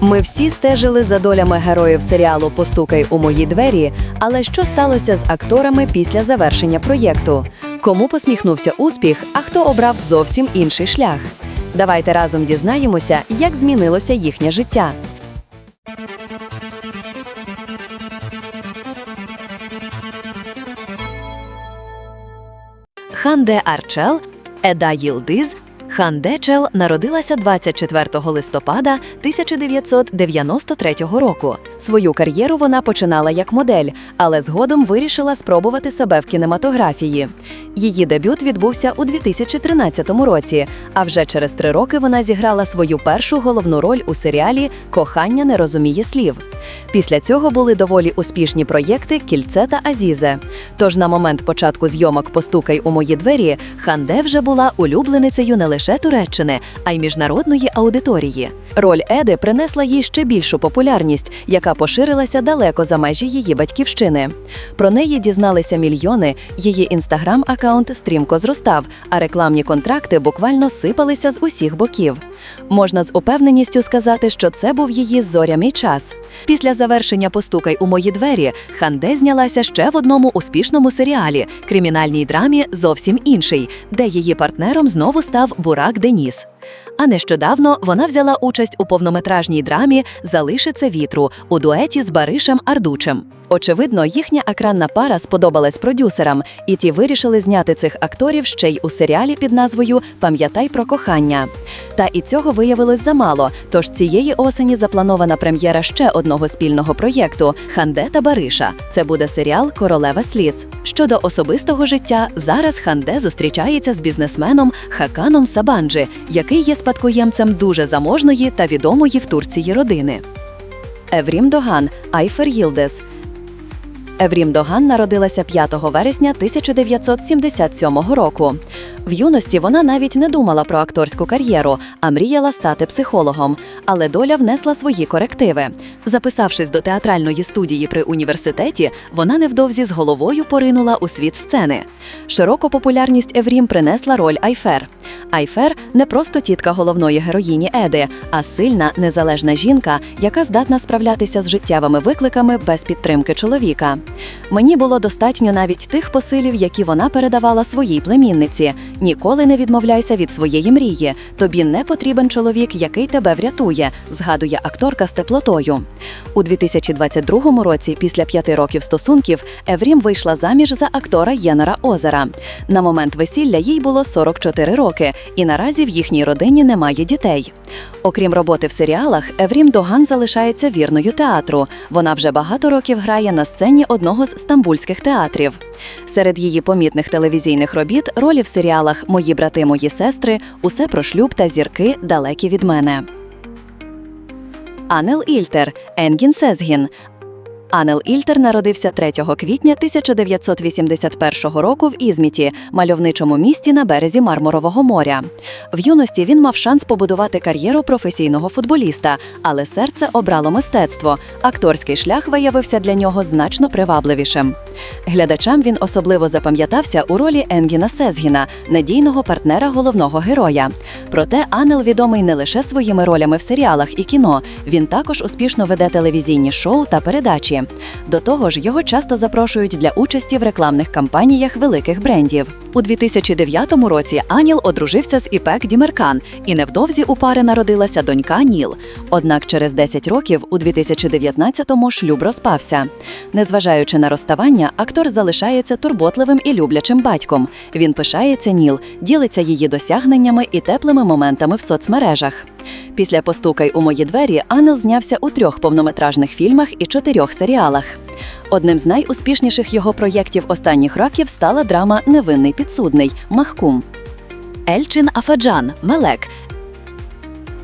Ми всі стежили за долями героїв серіалу Постукай у мої двері. Але що сталося з акторами після завершення проєкту? Кому посміхнувся успіх, а хто обрав зовсім інший шлях? Давайте разом дізнаємося, як змінилося їхнє життя. Ханде Арчел, Еда Їлдиз. Ханде Чел народилася 24 листопада 1993 року. Свою кар'єру вона починала як модель, але згодом вирішила спробувати себе в кінематографії. Її дебют відбувся у 2013 році, а вже через три роки вона зіграла свою першу головну роль у серіалі Кохання не розуміє слів. Після цього були доволі успішні проєкти Кільце та Азізе. Тож на момент початку зйомок Постукай у мої двері Ханде вже була улюбленицею не лише Туреччини, а й міжнародної аудиторії. Роль Еди принесла їй ще більшу популярність, яка поширилася далеко за межі її батьківщини. Про неї дізналися мільйони. Її інстаграм-аккаунт стрімко зростав, а рекламні контракти буквально сипалися з усіх боків. Можна з упевненістю сказати, що це був її зоряний час. Після завершення Постукай у мої двері Ханде знялася ще в одному успішному серіалі кримінальній драмі зовсім інший, де її партнером знову став Бурак Деніс. А нещодавно вона взяла участь у повнометражній драмі Залишиться вітру у дуеті з Баришем Ардучем. Очевидно, їхня екранна пара сподобалась продюсерам, і ті вирішили зняти цих акторів ще й у серіалі під назвою Пам'ятай про кохання. Та і цього виявилось замало. Тож цієї осені запланована прем'єра ще одного спільного проєкту Ханде та Бариша. Це буде серіал Королева сліз. Щодо особистого життя, зараз Ханде зустрічається з бізнесменом Хаканом Сабанджи, який є спадкоємцем дуже заможної та відомої в Турції родини. Еврім Доган Айфер Їлдес. Еврім Доган народилася 5 вересня 1977 року. В юності вона навіть не думала про акторську кар'єру, а мріяла стати психологом. Але доля внесла свої корективи. Записавшись до театральної студії при університеті, вона невдовзі з головою поринула у світ сцени. Широку популярність Еврім принесла роль Айфер. Айфер не просто тітка головної героїні Еди, а сильна, незалежна жінка, яка здатна справлятися з життєвими викликами без підтримки чоловіка. Мені було достатньо навіть тих посилів, які вона передавала своїй племінниці. Ніколи не відмовляйся від своєї мрії. Тобі не потрібен чоловік, який тебе врятує, згадує акторка з теплотою. У 2022 році, після п'яти років стосунків, Еврім вийшла заміж за актора Єнора Озера. На момент весілля їй було 44 роки, і наразі в їхній родині немає дітей. Окрім роботи в серіалах, Еврім Доган залишається вірною театру. Вона вже багато років грає на сцені одного з стамбульських театрів. Серед її помітних телевізійних робіт ролі в серіалах Мої брати, мої сестри, Усе про шлюб та зірки далекі від мене. Анел Ільтер Енгін Сезгін. Анел Ільтер народився 3 квітня 1981 року в Ізміті, мальовничому місті на березі Мармурового моря. В юності він мав шанс побудувати кар'єру професійного футболіста, але серце обрало мистецтво. Акторський шлях виявився для нього значно привабливішим. Глядачам він особливо запам'ятався у ролі Енгіна Сезгіна, надійного партнера головного героя. Проте Анел відомий не лише своїми ролями в серіалах і кіно, він також успішно веде телевізійні шоу та передачі. До того ж, його часто запрошують для участі в рекламних кампаніях великих брендів. У 2009 році Аніл одружився з Іпек Дімеркан, і невдовзі у пари народилася донька Ніл. Однак через 10 років, у 2019-му, шлюб розпався. Незважаючи на розставання, актор залишається турботливим і люблячим батьком. Він пишається Ніл, ділиться її досягненнями і теплими моментами в соцмережах. Після постукай у мої двері Анел знявся у трьох повнометражних фільмах і чотирьох серіалах. Одним з найуспішніших його проєктів останніх років стала драма Невинний підсудний Махкум. Ельчин Афаджан Мелек.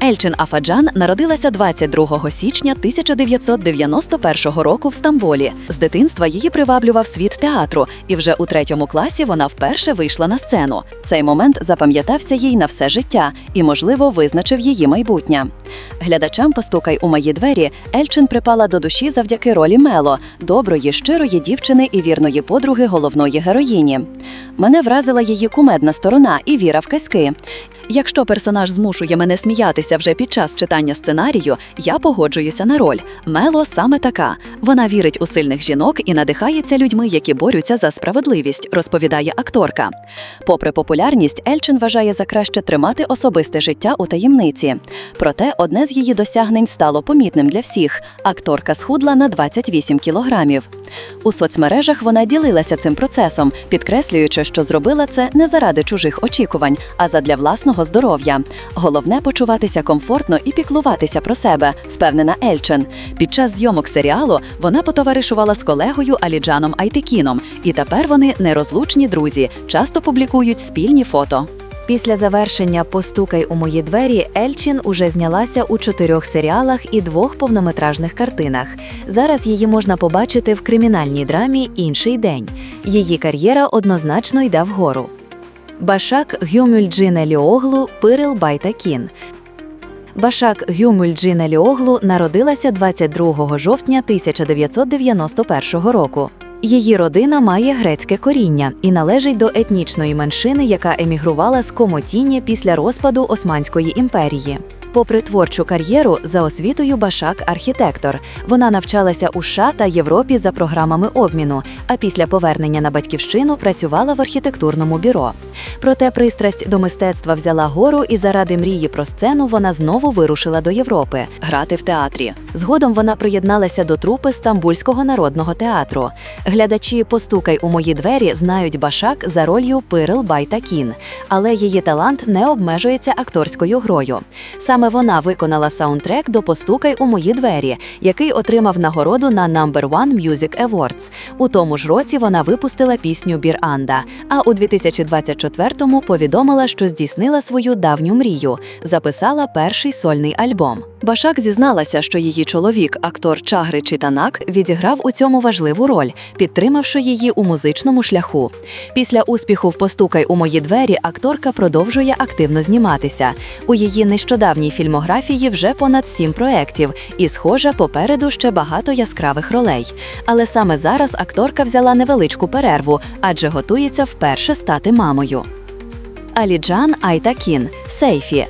Ельчин Афаджан народилася 22 січня 1991 року в Стамбулі. З дитинства її приваблював світ театру, і вже у третьому класі вона вперше вийшла на сцену. Цей момент запам'ятався їй на все життя і, можливо, визначив її майбутнє. Глядачам постукай у мої двері. Ельчин припала до душі завдяки ролі Мело, доброї, щирої дівчини і вірної подруги головної героїні. Мене вразила її кумедна сторона і віра в казки. Якщо персонаж змушує мене сміятися вже під час читання сценарію, я погоджуюся на роль. Мело саме така. Вона вірить у сильних жінок і надихається людьми, які борються за справедливість, розповідає акторка. Попри популярність, Ельчин вважає за краще тримати особисте життя у таємниці. Проте одне з її досягнень стало помітним для всіх. Акторка схудла на 28 кілограмів. У соцмережах вона ділилася цим процесом, підкреслюючи, що зробила це не заради чужих очікувань, а задля власного здоров'я. Головне почуватися комфортно і піклуватися про себе, впевнена Ельчен. Під час зйомок серіалу вона потоваришувала з колегою Аліджаном Айтекіном, і тепер вони нерозлучні друзі, часто публікують спільні фото. Після завершення Постукай у мої двері Ельчин уже знялася у чотирьох серіалах і двох повнометражних картинах. Зараз її можна побачити в кримінальній драмі Інший день. Її кар'єра однозначно йде вгору. Башак Гюмюльджина Ліоглу Пирил Байтакін. Башак Гюмюльджина Ліоглу народилася 22 жовтня 1991 року. Її родина має грецьке коріння і належить до етнічної меншини, яка емігрувала з Комотіні після розпаду Османської імперії. Попри творчу кар'єру, за освітою Башак архітектор. Вона навчалася у США та Європі за програмами обміну, а після повернення на батьківщину працювала в архітектурному бюро. Проте пристрасть до мистецтва взяла гору, і заради мрії про сцену вона знову вирушила до Європи грати в театрі. Згодом вона приєдналася до трупи Стамбульського народного театру. Глядачі Постукай у мої двері знають Башак за ролью Пирил Байтакін, але її талант не обмежується акторською грою. Саме вона виконала саундтрек до Постукай у мої двері, який отримав нагороду на Number One Music Awards. У тому ж році вона випустила пісню Бір-Анда, а у 2024-му повідомила, що здійснила свою давню мрію, записала перший сольний альбом. Башак зізналася, що її чоловік, актор Чагри Читанак, відіграв у цьому важливу роль, підтримавши її у музичному шляху. Після успіху в Постукай у мої двері акторка продовжує активно зніматися. У її нещодавній фільмографії вже понад сім проєктів, і, схоже, попереду ще багато яскравих ролей. Але саме зараз акторка взяла невеличку перерву, адже готується вперше стати мамою. Аліджан Айтакін Сейфі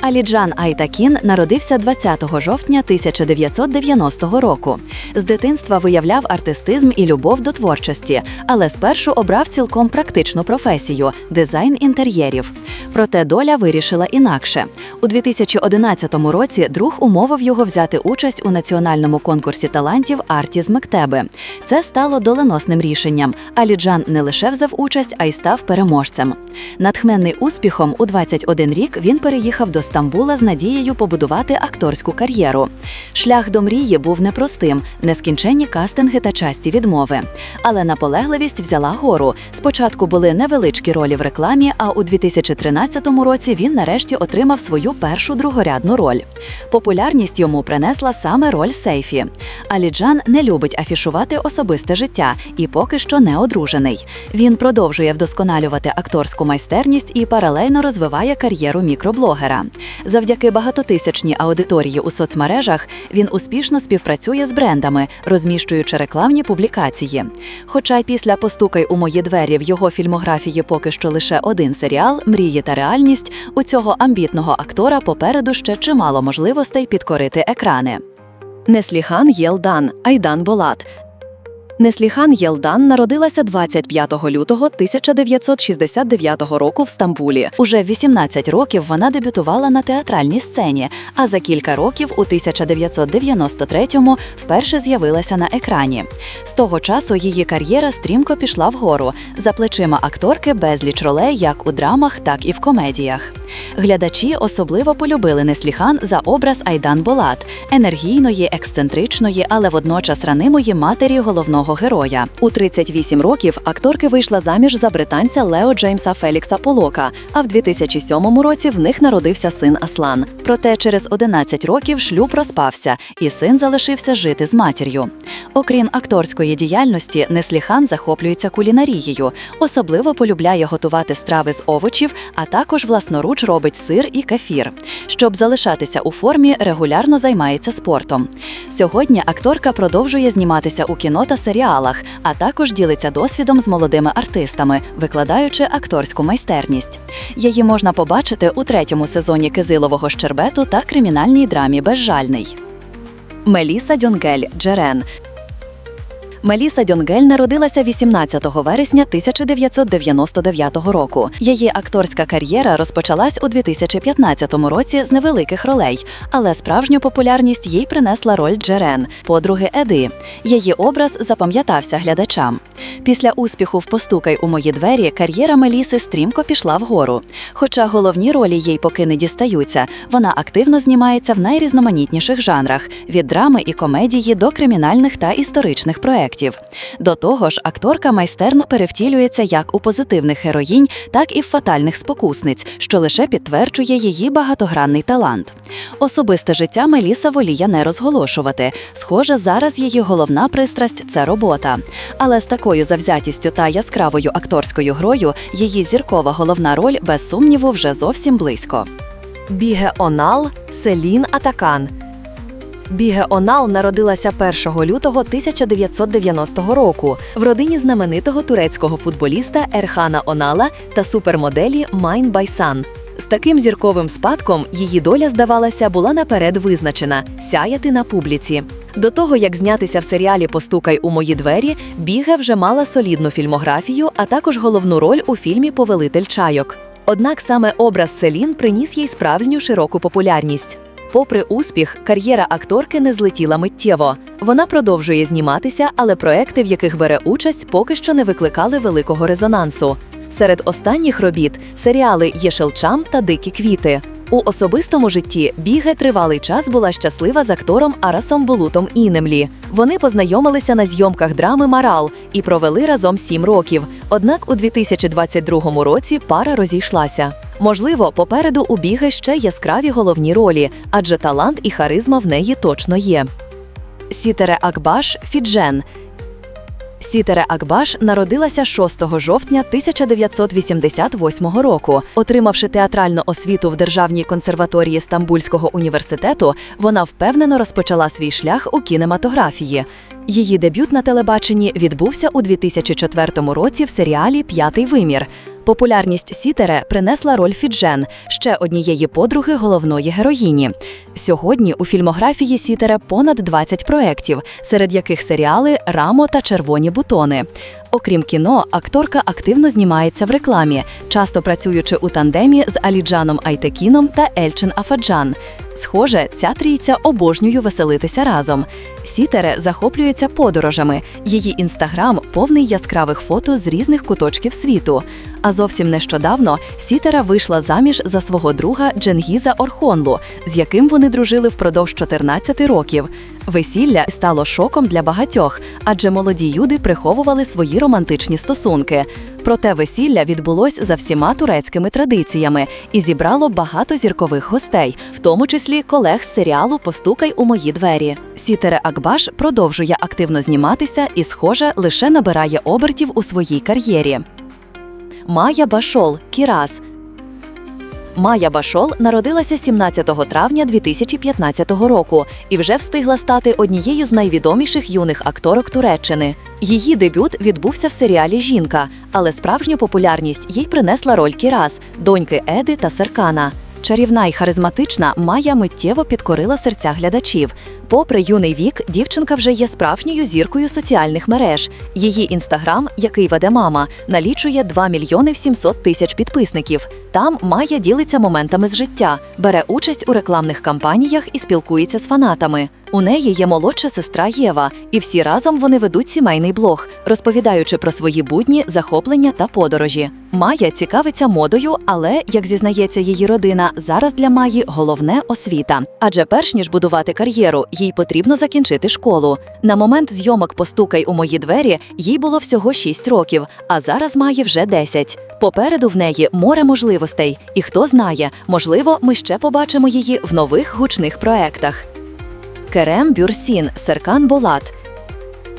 Аліджан Айтакін народився 20 жовтня 1990 року. З дитинства виявляв артистизм і любов до творчості, але спершу обрав цілком практичну професію дизайн інтер'єрів. Проте доля вирішила інакше. У 2011 році друг умовив його взяти участь у національному конкурсі талантів Арті з Мектеби. Це стало доленосним рішенням. Аліджан не лише взяв участь, а й став переможцем. Натхнений успіхом, у 21 рік він переїхав до Стамбула з надією побудувати акторську кар'єру. Шлях до мрії був непростим, нескінченні кастинги та часті відмови. Але наполегливість взяла гору. Спочатку були невеличкі ролі в рекламі, а у 2013 році він нарешті отримав свою першу другорядну роль. Популярність йому принесла саме роль Сейфі. Аліджан не любить афішувати особисте життя і поки що не одружений. Він продовжує вдосконалювати акторську майстерність і паралельно розвиває кар'єру мікроблогера. Завдяки багатотисячній аудиторії у соцмережах він успішно співпрацює з брендами, розміщуючи рекламні публікації. Хоча й після постукай у мої двері в його фільмографії поки що лише один серіал Мрії та реальність у цього амбітного актора попереду ще чимало можливостей підкорити екрани. Несліхан Єлдан Айдан Болат. Несліхан Єлдан народилася 25 лютого 1969 року в Стамбулі. Уже в 18 років вона дебютувала на театральній сцені, а за кілька років у 1993-му вперше з'явилася на екрані. З того часу її кар'єра стрімко пішла вгору. За плечима акторки безліч ролей як у драмах, так і в комедіях. Глядачі особливо полюбили Несліхан за образ Айдан Болат енергійної, ексцентричної, але водночас ранимої матері головного героя. У 38 років акторки вийшла заміж за британця Лео Джеймса Фелікса Полока. А в 2007 році в них народився син Аслан. Проте через 11 років шлюб розпався, і син залишився жити з матір'ю. Окрім акторської діяльності, Несліхан захоплюється кулінарією, особливо полюбляє готувати страви з овочів, а також власноруч робить сир і кефір. Щоб залишатися у формі, регулярно займається спортом. Сьогодні акторка продовжує зніматися у кіно та серіалах серіалах, а також ділиться досвідом з молодими артистами, викладаючи акторську майстерність. Її можна побачити у третьому сезоні Кизилового щербету та кримінальній драмі Безжальний. Меліса Дьонгель Джерен Меліса Дьонгель народилася 18 вересня 1999 року. Її акторська кар'єра розпочалась у 2015 році з невеликих ролей, але справжню популярність їй принесла роль Джерен, подруги Еди. Її образ запам'ятався глядачам. Після успіху в Постукай у мої двері кар'єра Меліси стрімко пішла вгору. Хоча головні ролі їй поки не дістаються, вона активно знімається в найрізноманітніших жанрах від драми і комедії до кримінальних та історичних проєктів. До того ж, акторка майстерно перевтілюється як у позитивних героїнь, так і в фатальних спокусниць, що лише підтверджує її багатогранний талант. Особисте життя Меліса воліє не розголошувати. Схоже, зараз її головна пристрасть це робота. Але з такою завзятістю та яскравою акторською грою її зіркова головна роль без сумніву вже зовсім близько. Біге Онал Селін Атакан. Біге Онал народилася 1 лютого 1990 року в родині знаменитого турецького футболіста Ерхана Онала та супермоделі Майн Байсан. З таким зірковим спадком її доля, здавалося, була наперед визначена сяяти на публіці. До того, як знятися в серіалі Постукай у мої двері, Біге вже мала солідну фільмографію, а також головну роль у фільмі Повелитель чайок. Однак саме образ Селін приніс їй справжню широку популярність. Попри успіх, кар'єра акторки не злетіла миттєво. Вона продовжує зніматися, але проекти, в яких бере участь, поки що не викликали великого резонансу. Серед останніх робіт серіали Єшелчам та Дикі квіти. У особистому житті Біге тривалий час була щаслива з актором Арасом Булутом Інемлі. Вони познайомилися на зйомках драми Марал і провели разом сім років. Однак у 2022 році пара розійшлася. Можливо, попереду у Біги ще яскраві головні ролі, адже талант і харизма в неї точно є. Сітере Акбаш Фіджен Сітере Акбаш народилася 6 жовтня 1988 року. Отримавши театральну освіту в Державній консерваторії Стамбульського університету, вона впевнено розпочала свій шлях у кінематографії. Її дебют на телебаченні відбувся у 2004 році в серіалі П'ятий вимір. Популярність Сітере принесла роль Фіджен, ще однієї подруги головної героїні. Сьогодні у фільмографії Сітере понад 20 проєктів, серед яких серіали Рамо та Червоні бутони. Окрім кіно, акторка активно знімається в рекламі, часто працюючи у тандемі з Аліджаном Айтекіном та Ельчин Афаджан. Схоже, ця трійця обожнює веселитися разом. Сітере захоплюється подорожами. Її інстаграм повний яскравих фото з різних куточків світу. А зовсім нещодавно Сітера вийшла заміж за свого друга Дженгіза Орхонлу, з яким вони дружили впродовж 14 років. Весілля стало шоком для багатьох, адже молоді люди приховували свої романтичні стосунки. Проте весілля відбулось за всіма турецькими традиціями і зібрало багато зіркових гостей, в тому числі колег з серіалу Постукай у мої двері. Сітере Акбаш продовжує активно зніматися і, схоже, лише набирає обертів у своїй кар'єрі. Майя Башол Кірас Майя Башол народилася 17 травня 2015 року і вже встигла стати однією з найвідоміших юних акторок Туреччини. Її дебют відбувся в серіалі Жінка, але справжню популярність їй принесла роль Кірас, доньки Еди та Серкана. Чарівна і харизматична Майя миттєво підкорила серця глядачів. Попри юний вік, дівчинка вже є справжньою зіркою соціальних мереж. Її інстаграм, який веде мама, налічує 2 мільйони 700 тисяч підписників. Там Майя ділиться моментами з життя, бере участь у рекламних кампаніях і спілкується з фанатами. У неї є молодша сестра Єва, і всі разом вони ведуть сімейний блог, розповідаючи про свої будні, захоплення та подорожі. Майя цікавиться модою, але, як зізнається її родина, зараз для Маї головне освіта. Адже перш ніж будувати кар'єру, їй потрібно закінчити школу. На момент зйомок Постукай у мої двері їй було всього 6 років, а зараз має вже 10. Попереду в неї море можливостей, і хто знає, можливо, ми ще побачимо її в нових гучних проектах. Керем Бюрсін Серкан Болат.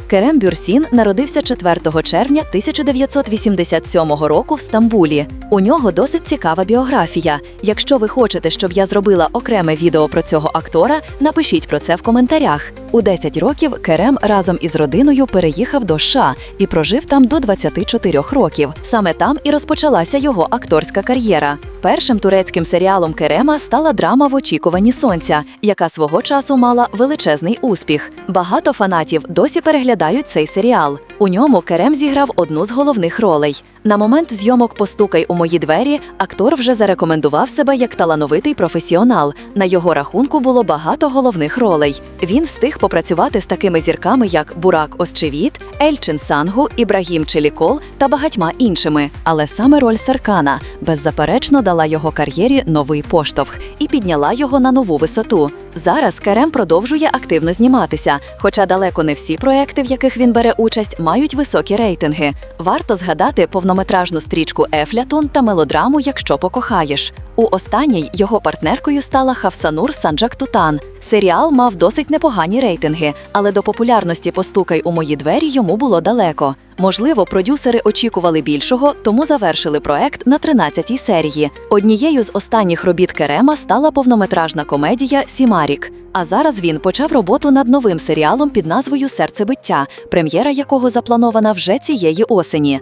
Керем Бюрсін народився 4 червня 1987 року в Стамбулі. У нього досить цікава біографія. Якщо ви хочете, щоб я зробила окреме відео про цього актора, напишіть про це в коментарях. У 10 років Керем разом із родиною переїхав до США і прожив там до 24 років. Саме там і розпочалася його акторська кар'єра. Першим турецьким серіалом Керема стала драма В очікуванні сонця, яка свого часу мала величезний успіх. Багато фанатів досі переглядають цей серіал. У ньому Керем зіграв одну з головних ролей. На момент зйомок Постукай у мої двері актор вже зарекомендував себе як талановитий професіонал. На його рахунку було багато головних ролей. Він встиг попрацювати з такими зірками, як Бурак Осчевіт, Ельчин Сангу, Ібрагім Челікол та багатьма іншими. Але саме роль Серкана беззаперечно дала його кар'єрі новий поштовх і підняла його на нову висоту. Зараз Керем продовжує активно зніматися, хоча далеко не всі проекти, в яких він бере участь, мають високі рейтинги. Варто згадати повнометражну стрічку Ефлятон та мелодраму Якщо покохаєш. У останній його партнеркою стала Хавсанур Санджак Тутан. Серіал мав досить непогані рейтинги, але до популярності Постукай у мої двері йому було далеко. Можливо, продюсери очікували більшого, тому завершили проект на 13-й серії. Однією з останніх робіт Керема стала повнометражна комедія Сімарік. А зараз він почав роботу над новим серіалом під назвою Серцебиття, прем'єра якого запланована вже цієї осені.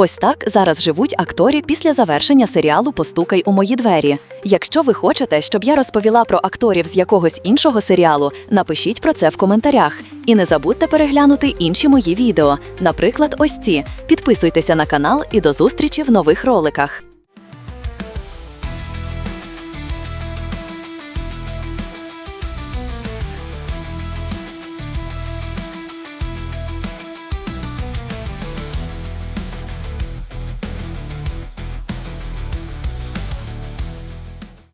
Ось так зараз живуть акторі після завершення серіалу Постукай у мої двері. Якщо ви хочете, щоб я розповіла про акторів з якогось іншого серіалу, напишіть про це в коментарях. І не забудьте переглянути інші мої відео, наприклад, ось ці. Підписуйтеся на канал і до зустрічі в нових роликах.